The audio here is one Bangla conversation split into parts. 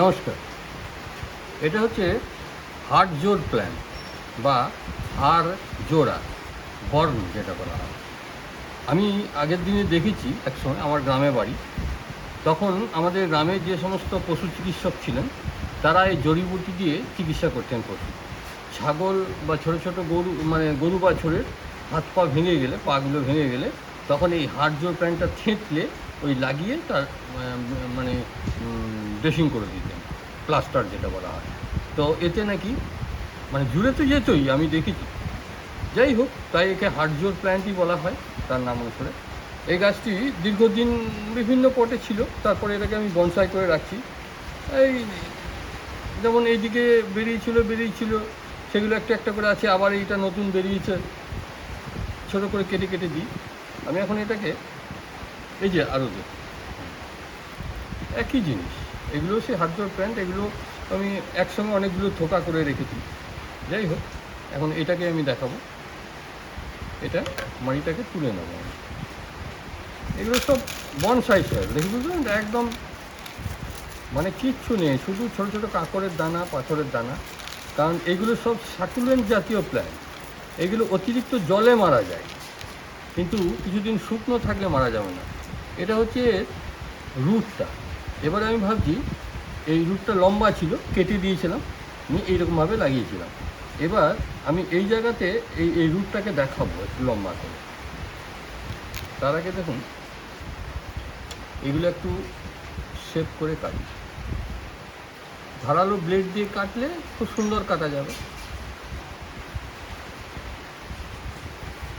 নমস্কার। এটা হচ্ছে হাড় জোর প্ল্যান বা হাড় জোড়া, বর্ণ যেটা বলা হয়। আমি আগের দিনে দেখেছি একসময় আমার গ্রামে বাড়ি। তখন আমাদের গ্রামে যে সমস্ত পশু চিকিৎসক ছিলেন, তারা এই জড়িবুটি দিয়ে চিকিৎসা করতেন পশু। ছাগল বা ছোট ছোট গরু মানে গরু বাছরের হাত পা ভেঙে গেলে, পাগুলো ভেঙে গেলে, তখন এই হাড় জোর প্যান্টটা থেঁতলে ওই লাগিয়ে তার মানে ড্রেসিং করে দিতেন, প্লাস্টার যেটা বলা হয়। তো এতে নাকি মানে জুড়ে তো যেতই, আমি দেখেছি। যাই হোক, তাই একে হাটজোর প্ল্যান্টই বলা হয়, তার নাম অনুসারে। এই গাছটি দীর্ঘদিন বিভিন্ন পটে ছিল, তারপরে এটাকে আমি বনসাই করে রাখছি। এই যেমন এইদিকে বেরিয়েছিল বেরিয়েছিল সেগুলো একটা একটা করে আছে, আবার এইটা নতুন বেরিয়েছে, ছোট করে কেটে কেটে দিই। আমি এখন এটাকে, এই যে আরও একই জিনিস। এগুলো সে হাটজোর প্যান্ট, এগুলো আমি একসঙ্গে অনেকগুলো থোকা করে রেখেছি। যাই হোক, এখন এটাকে আমি দেখাবো। এটা মাড়িটাকে তুলে নেব। আমি। এগুলো সব বনসাই সয়েল দেখি বুঝলেন? একদম মানে কিচ্ছু নেই, শুধু ছোট ছোট কাকরের দানা, পাথরের দানা। কারণ এগুলো সব সাকুলেন্ট জাতীয় প্ল্যান্ট। এগুলো অতিরিক্ত জলে মারা যায়। কিন্তু কিছুদিন শুকনো থাকলে মারা যাবে না। এটা হচ্ছে রুটটা। এবার আমি ভাবছি এই রুটটা লম্বা ছিল, কেটে দিয়েছিলাম, নিয়ে এইরকমভাবে লাগিয়েছিলাম। এবার আমি এই জায়গাতে এই এই রুটটাকে দেখাবো একটু লম্বা করে। তার আগে দেখুন, এগুলো একটু শেপ করে কাটি ধারালো ব্লেড দিয়ে কাটলে খুব সুন্দর কাটা যাবে।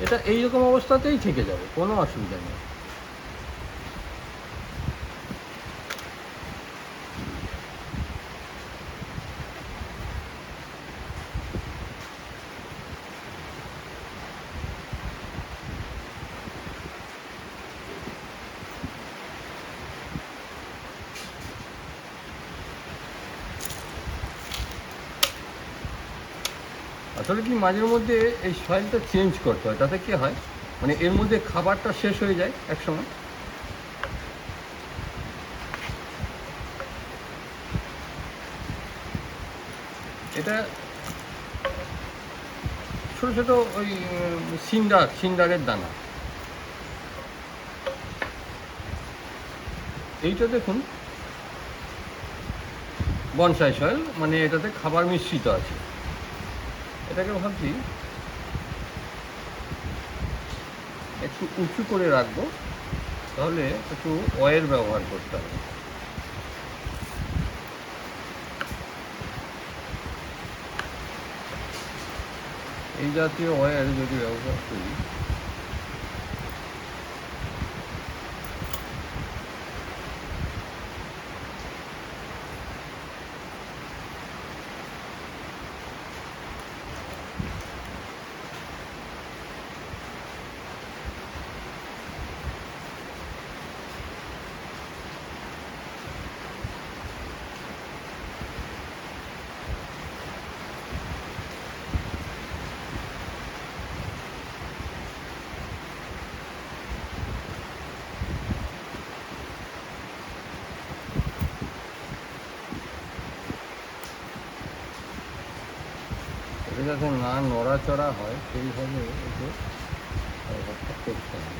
এটা এইরকম অবস্থাতেই থেকে যাবে, কোনো অসুবিধা নেই। আসলে কি মাঝের মধ্যে এই সয়েলটা চেঞ্জ করতে হয়, তাতে কি হয়? মানে এর মধ্যে খাবারটা শেষ হয়ে যায় একসময়? এটা ছোট ছোট ওই সিন্ডার, সিন্ডারের দানা। এইটা দেখুন, বনসাই সয়েল মানে এটাতে খাবার মিশ্রিত আছে। এটাকে ভাবছি একটু উঁচু করে রাখব, তাহলে একটু অয়েল ব্যবহার করতে হবে। এই জাতীয় অয়েল যদি ব্যবহার করি এটা যাতে না নড়াচড়া হয় সেইভাবে ব্যবহারটা করতে হবে।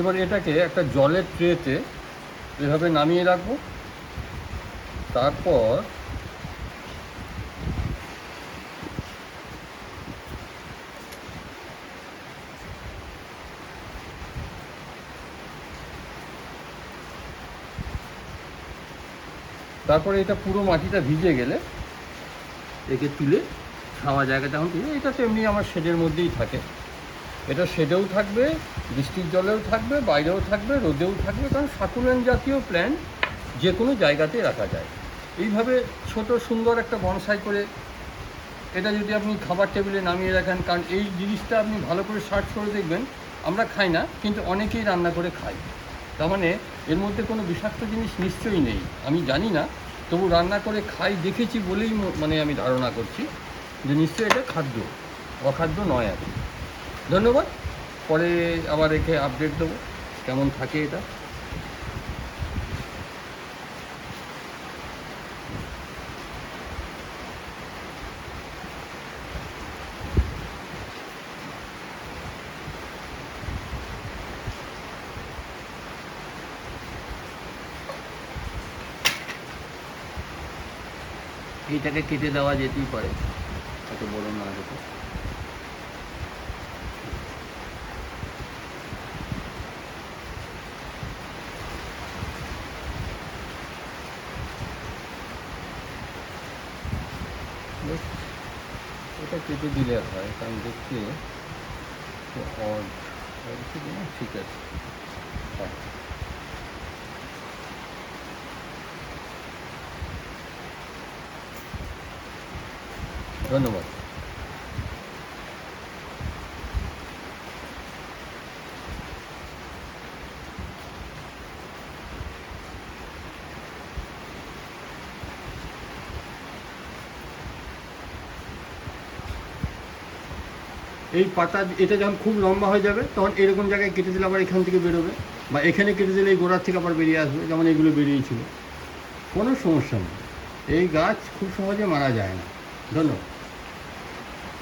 এবার এটাকে একটা জলের ট্রেতে এভাবে নামিয়ে রাখব। তারপর তারপরে এটা পুরো মাটিটা ভিজে গেলে একে তুলে খাওয়া জায়গাটা এখন এটা তো এমনি আমার শেডের মধ্যেই থাকে। এটা শেডেও থাকবে, বৃষ্টির জলেও থাকবে, বাইরেও থাকবে, রোদেও থাকবে, কারণ সাকুলেন জাতীয় প্ল্যান্ট যে কোনো জায়গাতে রাখা যায়। এইভাবে ছোট সুন্দর একটা বনসাই করে এটা যদি আপনি খাবার টেবিলে নামিয়ে রাখেন, কারণ এই জিনিসটা আপনি ভালো করে সার্চ করে দেখবেন, আমরা খাই না, কিন্তু অনেকেই রান্না করে খাই তার মানে এর মধ্যে কোনো বিষাক্ত জিনিস নিশ্চয়ই নেই। আমি জানি না, তবু রান্না করে খাই, দেখেছি বলেই মানে আমি ধারণা করছি যে নিশ্চয়ই এটা খাদ্য, অখাদ্য নয় আর কি। ধন্যবাদ। পরে আবার একে আপডেট দেবো। কেমন থাকে এটা? এইটাকে কেটে দেওয়া যেতেই পারে। এত বড় না যেত এটা দিলে হয় কারণ দেখতে অড ঠিক আছে। হ্যাঁ। ধন্যবাদ। এই পাতা এটা যখন খুব লম্বা হয়ে যাবে, তখন এরকম জায়গায় কেটে দিলে আবার এখান থেকে বেরোবে। বা এখানে কেটে দিলে এই গোড়ার থেকে আবার বেরিয়ে আসবে, যেমন এগুলো বেরিয়েছিল। কোনো সমস্যা নেই। এই গাছ খুব সহজে মারা যায় না। ধন্যবাদ।